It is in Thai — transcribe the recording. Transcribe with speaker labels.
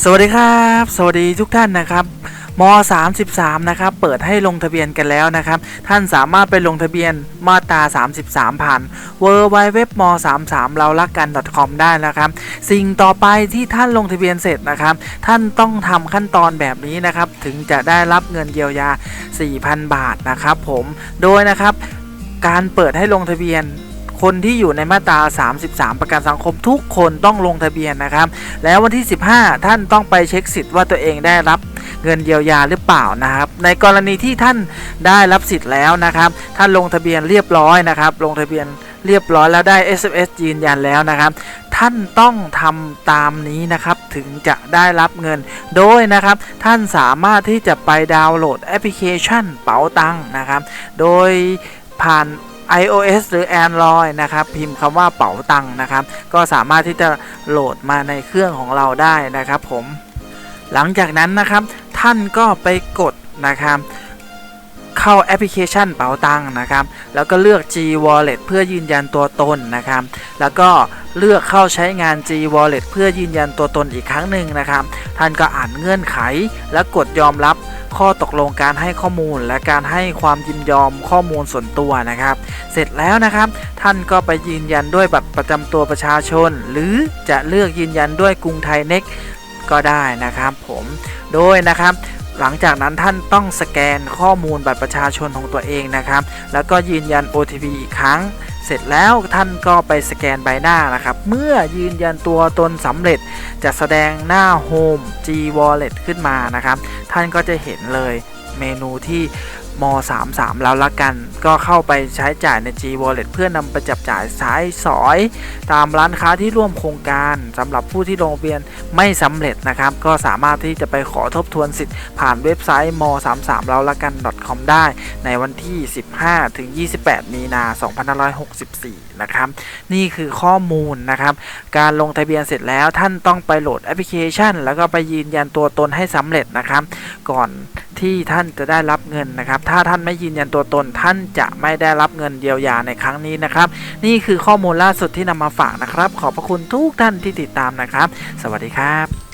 Speaker 1: สวัสดีครับ สวัสดีทุกท่านนะครับม 33 นะครับ เปิดให้ลงทะเบียนกันแล้วนะครับ ท่านสามารถไปลงทะเบียนมาตรา 33 ผ่าน w w w m 33เรารักกัน .com ได้นะครับ สิ่งต่อไปที่ท่านลงทะเบียนเสร็จนะครับ ท่านต้องทำขั้นตอนแบบนี้นะครับ ถึงจะได้รับเงินเยียวยา 4,000 บาทนะครับผม โดยนะครับ การเปิดให้ลงทะเบียน คนที่อยู่ในมาตรา 33 ประกันสังคมทุกคนต้องลงทะเบียนนะครับ แล้ววันที่ 15 ท่านต้องไปเช็คสิทธิ์ว่าตัวเองได้รับเงินเยียวยาหรือเปล่านะครับ ในกรณีที่ท่านได้รับสิทธิ์แล้วนะครับ ท่านลงทะเบียนเรียบร้อยนะครับ ลงทะเบียนเรียบร้อยแล้วได้ SMS ยืนยันแล้วนะครับ ท่านต้องทำตามนี้นะครับถึงจะได้รับเงิน โดยนะครับ ท่านสามารถที่จะไปดาวน์โหลดแอปพลิเคชันเป๋าตังนะครับ โดยผ่าน iOS หรือ Android นะครับ พิมพ์คำว่าเป๋าตังนะครับ ก็สามารถที่จะโหลดมาในเครื่องของเราได้นะครับผม หลังจากนั้นนะครับ ท่านก็ไปกดนะครับ เข้าแอปพลิเคชันเป๋าตังนะครับ แล้วก็เลือก G Wallet เพื่อยืนยันตัวตนนะครับ แล้วก็ เลือกเข้าใช้งาน G Wallet เพื่อยืนยันตัวตนอีกครั้งหนึ่งนะครับ ท่านก็อ่านเงื่อนไข และกดยอมรับข้อตกลงการให้ข้อมูล และการให้ความยินยอมข้อมูลส่วนตัวนะครับ เสร็จแล้วนะครับ ท่านก็ไปยืนยันด้วยบัตรประจำตัวประชาชน หรือจะเลือกยืนยันด้วยกรุงไทยเน็กก็ได้นะครับผมโดยนะครับ หลังจากนั้นท่านต้องสแกนข้อมูลบัตรประชาชนของตัวเองนะครับ แล้วก็ยืนยัน OTP อีกครั้ง เสร็จแล้วท่านก็ไปสแกนใบหน้านะครับ เมื่อยืนยันตัวตนสำเร็จ จะแสดงหน้า Home G Wallet ขึ้นมานะครับ ท่านก็จะเห็นเลยเมนูที่ ม33แล้วละกัน ก็เข้าไปใช้จ่ายใน G Wallet เพื่อนำไปจับจ่ายสายสอย ตามร้านค้าที่ร่วมโครงการสำหรับผู้ที่ลงทะเบียนไม่สำเร็จนะครับ ก็สามารถที่จะไปขอทบทวนสิทธิ์ผ่านเว็บไซต์ม33เราละกัน .com ได้ในวันที่ 15ถึง28 มีนา2564 นะครับ นี่คือข้อมูลนะครับ การลงทะเบียนเสร็จแล้วท่านต้องไปโหลดแอปพลิเคชัน แล้วก็ไปยืนยันตัวตนให้สำเร็จนะครับ ก่อน ที่ท่านจะได้รับเงินนะครับ ถ้าท่านไม่ยืนยันตัวตนท่านจะไม่ได้รับเงินเยียวยาในครั้งนี้นะครับ นี่คือข้อมูลล่าสุดที่นำมาฝากนะครับ ขอบพระคุณทุกท่านที่ติดตามนะครับ สวัสดีครับ